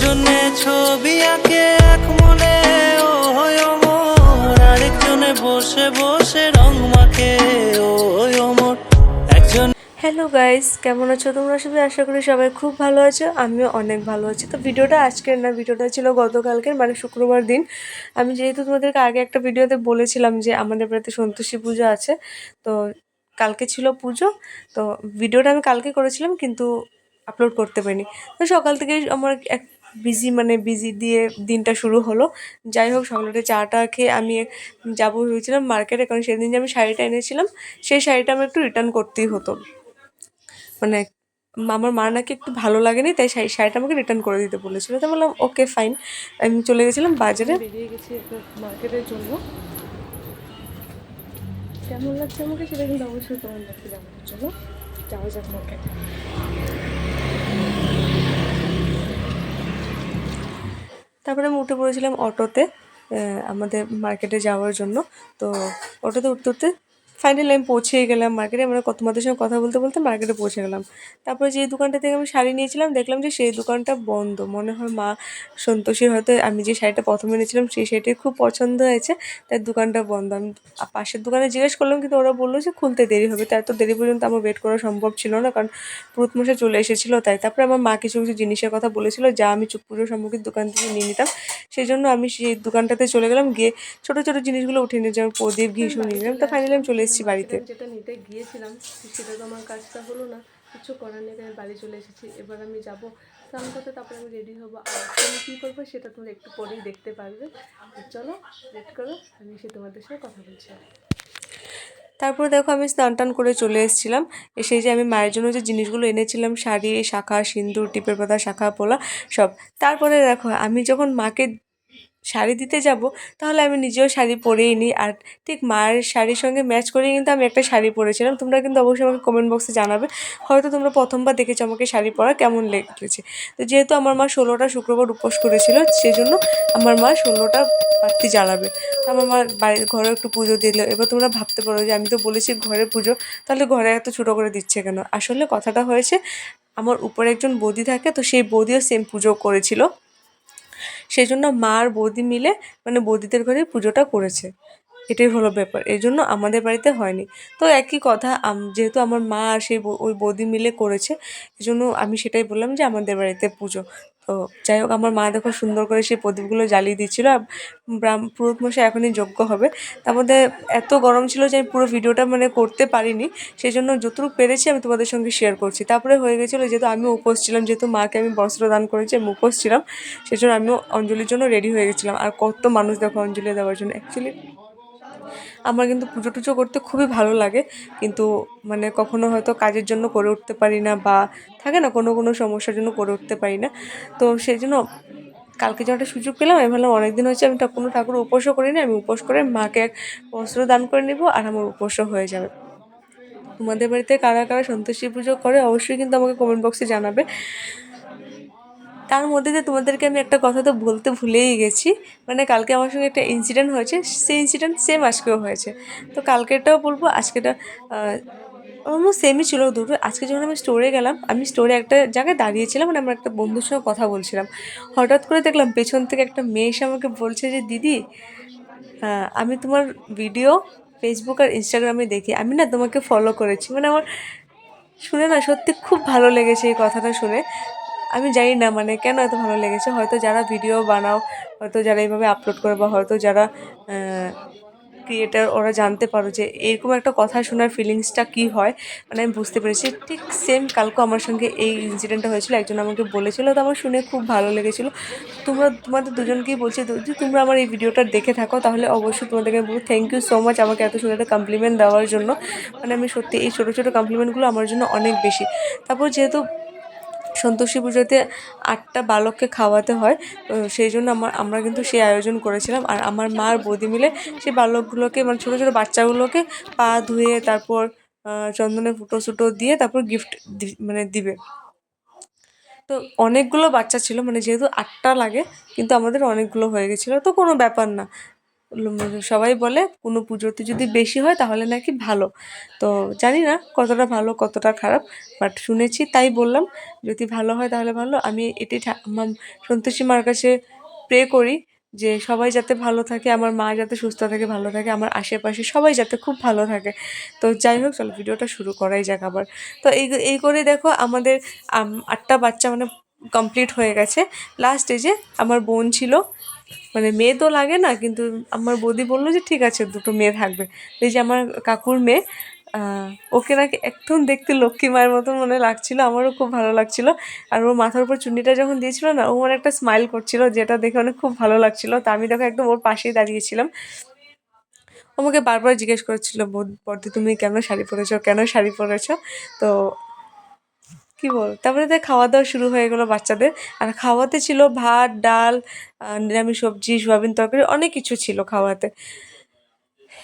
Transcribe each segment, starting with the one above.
একজনে ছবি আঁকে, এক মনে, ও হয় অমর। আরেকজনে বসে বসে রং মাখে, ও অমর। একজন হ্যালো গাইস কেমন আছো তোমরা সবাই? আশা করি সবাই খুব ভালো আছো, আমিও অনেক ভালো আছি। তো ভিডিওটা আজকের না, ভিডিওটা ছিল গতকালকের মানে শুক্রবার দিন। আমি যেহেতু তোমাদেরকে আগে একটা ভিডিওতে বলেছিলাম যে আমাদের বাড়িতে সন্তোষী পুজো আছে, তো কালকে ছিল পুজো, তো ভিডিওটা আমি কালকে করেছিলাম, কিন্তু আপলোড করতে পারিনি। তো সকাল থেকে আমার এক বিজি মানে বিজি দিয়ে দিনটা শুরু হলো। যাই হোক সকালে চাটা খেয়ে আমি যাব ভেবেছিলাম মার্কেটে কারণ সেদিন যে আমি শাড়িটা এনেছিলাম, সেই শাড়িটা আমার একটু রিটার্ন করতেই হতো। মানে আমার মা নাকি একটু ভালো লাগেনি, তাই শাড়ি, শাড়িটা আমাকে রিটার্ন করে দিতে বলেছিল। তাই বললাম ওকে ফাইন আমি চলে গেছিলাম বাজারে। বেরিয়ে গেছি মার্কেটের জন্য। কেমন লাগছে আমাকে সেটা কিন্তু অবশ্যই তোমার কাছে জানানোর জন্য যাওয়া যাক মার্কেট তারপরে আমি উঠে পড়েছিলাম অটোতে আমাদের মার্কেটে যাওয়ার জন্য। তো অটোতে উঠতে উঠতে ফাইনালি আমি পৌঁছেই গেলাম মার্কেটে আমরা তোমাদের সঙ্গে কথা বলতে বলতে মার্কেটে পৌঁছে গেলাম। তারপরে যে দোকানটা থেকে আমি শাড়ি নিয়েছিলাম, দেখলাম যে সেই দোকানটা বন্ধ। মনে হয় মা সন্তোষীর হয়তো আমি যে শাড়িটা প্রথমে নিয়েছিলাম সেই শাড়িটি খুব পছন্দ হয়েছে, তাই দোকানটা বন্ধ। আমি পাশের দোকানে জিজ্ঞেস করলাম, কিন্তু ওরা বলল যে খুলতে দেরি হবে। তাই তো দেরি পর্যন্ত আমার ওয়েট করা সম্ভব ছিল না, কারণ পুরুত মশাই চলে এসেছিল। তাই তারপরে আমার মা কিছু কিছু জিনিসের কথা বলেছিল, যা আমি চুপ পুজোর সামগ্রীর দোকান থেকে নিয়ে নিতাম। সেই জন্য আমি সেই দোকানটাতে চলে গেলাম, গিয়ে ছোটো ছোটো জিনিসগুলো উঠে নিয়ে যেমন প্রদীপ, ঘি সব নিয়ে নিলাম। তো ফাইনালি আমি চলে এসেছি বাড়িতে। যেটা নিতে গিয়েছিলাম সেটা তো আমার কাজটা হলো না কিছু করার নেই আমি বাড়ি চলে এসেছি। এবার আমি যাব স্নান করতে তারপরে আমি রেডি হব। আর আমি কী করব সেটা তোমরা একটু পরেই দেখতে পারবে। চলো ওয়েট করো আমি সে তোমাদের সাথে কথা বলছি। তারপরে দেখো আমি স্নান টান করে চলে এসেছিলাম। এসে যে আমি মায়ের জন্য যে জিনিসগুলো এনেছিলাম শাড়ি শাখা সিন্দুর টিপের পাতা শাখা পোলা সব। তারপরে দেখো আমি যখন মাকে শাড়ি দিতে যাব, তাহলে আমি নিজেও শাড়ি পরেই নিই। আর ঠিক মায়ের শাড়ির সঙ্গে ম্যাচ করেই কিন্তু আমি একটা শাড়ি পরেছিলাম। তোমরা কিন্তু অবশ্যই আমাকে কমেন্ট বক্সে জানাবে, হয়তো তোমরা প্রথমবার দেখেছ আমাকে শাড়ি পরা কেমন লেগেছে। তো যেহেতু আমার মা ষোলোটা শুক্রবার উপোস করেছিল, সেজন্য আমার মা ষোলোটা বাতি জ্বালাবে। আমার মা বাড়ির ঘরে একটু পুজো দিল। এবার তোমরা ভাবতে পারো যে আমি তো বলেছি ঘরে পুজো, তাহলে ঘরে এত ছোটো করে দিচ্ছে কেন? আসলে কথাটা হয়েছে, আমার উপরে একজন বৌদি থাকে, তো সেই বৌদিও সেম পুজো করেছিল। সেই জন্য মা আর বৌদি মিলে মানে বৌদিদের ঘরে পুজোটা করেছে। এটাই হলো ব্যাপার এই জন্য আমাদের বাড়িতে হয়নি। তো একই কথা যেহেতু আমার মা আর সেই ওই বৌদি মিলে করেছে এই জন্য আমি সেটাই বললাম যে আমাদের বাড়িতে পুজো। তো যাই হোক, আমার মা দেখো সুন্দর করে সেই প্রদীপগুলো জ্বালিয়ে দিচ্ছিল ব্রাহ্ম পুরোত মশাই এখনই যোগ্য হবে। তার মধ্যে এত গরম ছিল যে আমি পুরো ভিডিওটা মানে করতে পারিনি সেই জন্য যতটুকু পেরেছি আমি তোমাদের সঙ্গে শেয়ার করছি। তারপরে হয়ে গেছিল যেহেতু আমি উপোস ছিলাম, যেহেতু মাকে আমি বস্ত্র দান করেছি, আমি উপোস ছিলাম সেই জন্য আমিও অঞ্জলির জন্য রেডি হয়ে গেছিলাম। আর কত মানুষ দেখো অঞ্জলি দেওয়ার জন্য। অ্যাকচুয়ালি আমার কিন্তু পুজো টুজো করতে খুবই ভালো লাগে। কিন্তু মানে কখনো হয়তো কাজের জন্য করে উঠতে পারি না বা থাকে না কোনো কোনো সমস্যার জন্য করে উঠতে পারি না। তো সেই জন্য কালকে যখন একটা সুযোগ পেলাম, আমি ভাবলাম অনেকদিন হচ্ছে আমি কোনো ঠাকুর উপোসও করিনি, আমি উপোস করে মাকে এক বস্ত্র দান করে নিব আর আমার উপোসও হয়ে যাবে। তোমাদের বাড়িতে কারা কারা সন্তোষী পুজো করে অবশ্যই কিন্তু আমাকে কমেন্ট বক্সে জানাবে। তার মধ্যে যে তোমাদেরকে আমি একটা কথা তো বলতে ভুলেই গেছি। মানে কালকে আমার সঙ্গে একটা ইনসিডেন্ট হয়েছে, সেই ইনসিডেন্ট সেম আজকেও হয়েছে। তো কালকেরটাও বলব আজকেটা অলমোস্ট সেমই ছিল দুটো। আজকে যখন আমি স্টোরে গেলাম, আমি স্টোরে একটা জায়গায় দাঁড়িয়েছিলাম মানে আমার একটা বন্ধুর সঙ্গে কথা বলছিলাম। হঠাৎ করে দেখলাম পেছন থেকে একটা মেয়ে এসে আমাকে বলছে যে, দিদি আমি তোমার ভিডিও ফেসবুক আর ইনস্টাগ্রামে দেখি। আমি না তোমাকে ফলো করেছি। মানে আমার শুনে না সত্যি খুব ভালো লেগেছে এই কথাটা শুনে। আমি জানি না মানে কেন এত ভালো লেগেছে? হয়তো যারা ভিডিও বানাও, হয়তো যারা এইভাবে আপলোড করে বা হয়তো যারা ক্রিয়েটার ওরা জানতে পারো যে এরকম একটা কথা শোনার ফিলিংসটা কী হয়। মানে আমি বুঝতে পেরেছি। ঠিক সেম কালকে আমার সঙ্গে এই ইনসিডেন্টটা হয়েছিল। একজন আমাকে বলেছিল, তো আমার শুনে খুব ভালো লেগেছিলো। তোমরা, তোমাদের দুজনকেই বলছি যদি তোমরা আমার এই ভিডিওটা দেখে থাকো, তাহলে অবশ্যই তোমাদেরকে বলব থ্যাংক ইউ সো মাচ আমাকে এত সুন্দর একটা কমপ্লিমেন্ট দেওয়ার জন্য। মানে আমি সত্যি এই ছোটো ছোটো কমপ্লিমেন্টগুলো আমার জন্য অনেক বেশি। তারপর যেহেতু সন্তোষী পুজোতে আটটা বালককে খাওয়াতে হয়। তো সেই জন্য আমার, আমরা কিন্তু সেই আয়োজন করেছিলাম। আর আমার মা আর বৌদি মিলে সেই বালকগুলোকে মানে ছোটো ছোটো বাচ্চাগুলোকে পা ধুয়ে তারপর চন্দনে ফুটো সুটো দিয়ে তারপর গিফট মানে দিবে। তো অনেকগুলো বাচ্চা ছিল মানে যেহেতু আটটা লাগে, কিন্তু আমাদের অনেকগুলো হয়ে গেছিল। তো কোনো ব্যাপার না। সবাই বলে কোনো পুজোতে যদি বেশি হয় তাহলে নাকি ভালো। তো জানি না কতটা ভালো, কতটা খারাপ বাট শুনেছি তাই বললাম, যদি ভালো হয় তাহলে ভালো। আমি এটি সন্তোষী মার কাছে প্রে করি যে সবাই যাতে ভালো থাকে, আমার মা যাতে সুস্থ থাকে, ভালো থাকে, আমার আশেপাশে সবাই যাতে খুব ভালো থাকে। তো যাই হোক, চলো ভিডিওটা শুরু করাই যাক আবার। তো এই এই করে দেখো আমাদের আটটা বাচ্চা মানে কমপ্লিট হয়ে গেছে। লাস্ট স্টেজে আমার বোন ছিল মানে মেয়ে তো লাগে না, কিন্তু আমার বৌদি বলল যে ঠিক আছে, দুটো মেয়ে থাকবে। এই যে আমার কাকুর মেয়ে ওকে নাকি একদম দেখতে লক্ষ্মী মায়ের মতন মনে লাগছিল, আমারও খুব ভালো লাগছিল। আর ওর মাথার উপর চুন্নিটা যখন দিয়েছিল না, ও মানে একটা স্মাইল করছিল, যেটা দেখে অনেক খুব ভালো লাগছিল। তা আমি দেখো একদম ওর পাশেই দাঁড়িয়েছিলাম। আমাকে বারবার জিজ্ঞেস করেছিল, "বৌ- বৌদি তুমি কেন শাড়ি পরেছো? কেন শাড়ি পরেছো? তো কি বল? তারপরে তো খাওয়া দাওয়া শুরু হয়ে গেলো বাচ্চাদের। আর খাওয়াতে ছিল ভাত, ডাল নিরামিষ সবজি, সোয়াবিন তরকারি অনেক কিছু ছিল খাওয়াতে।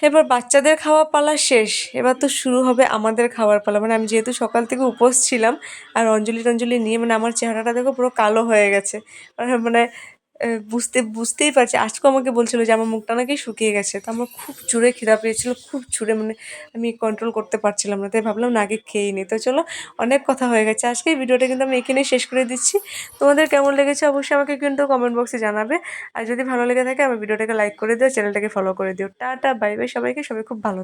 এবার বাচ্চাদের খাওয়া পালা শেষ। এবার তো শুরু হবে আমাদের খাওয়ার পালা। মানে আমি যেহেতু সকাল থেকে উপোস ছিলাম, আর অঞ্জলি টঞ্জলি নিয়ে মানে আমার চেহারাটা দেখো পুরো কালো হয়ে গেছে। মানে বুঝতে, বুঝতেই পারছি। আজকেও আমাকে বলছিল যে আমার মুখটা নাকি শুকিয়ে গেছে। তো আমার খুব জোরে খিদা পেয়েছিল, খুব জোরে মানে আমি কন্ট্রোল করতে পারছিলাম না। তাই ভাবলাম না, আগে খেয়ে নিই তো চলো, অনেক কথা হয়ে গেছে। আজকে ভিডিওটা কিন্তু আমি এখানেই শেষ করে দিচ্ছি। তোমাদের কেমন লেগেছে অবশ্যই আমাকে কিন্তু কমেন্ট বক্সে জানাবে। আর যদি ভালো লেগে থাকে, আমার ভিডিওটাকে লাইক করে দিও চ্যানেলটাকে ফলো করে দিও। টাটা বাই বাই সবাইকে। সবাই খুব ভালো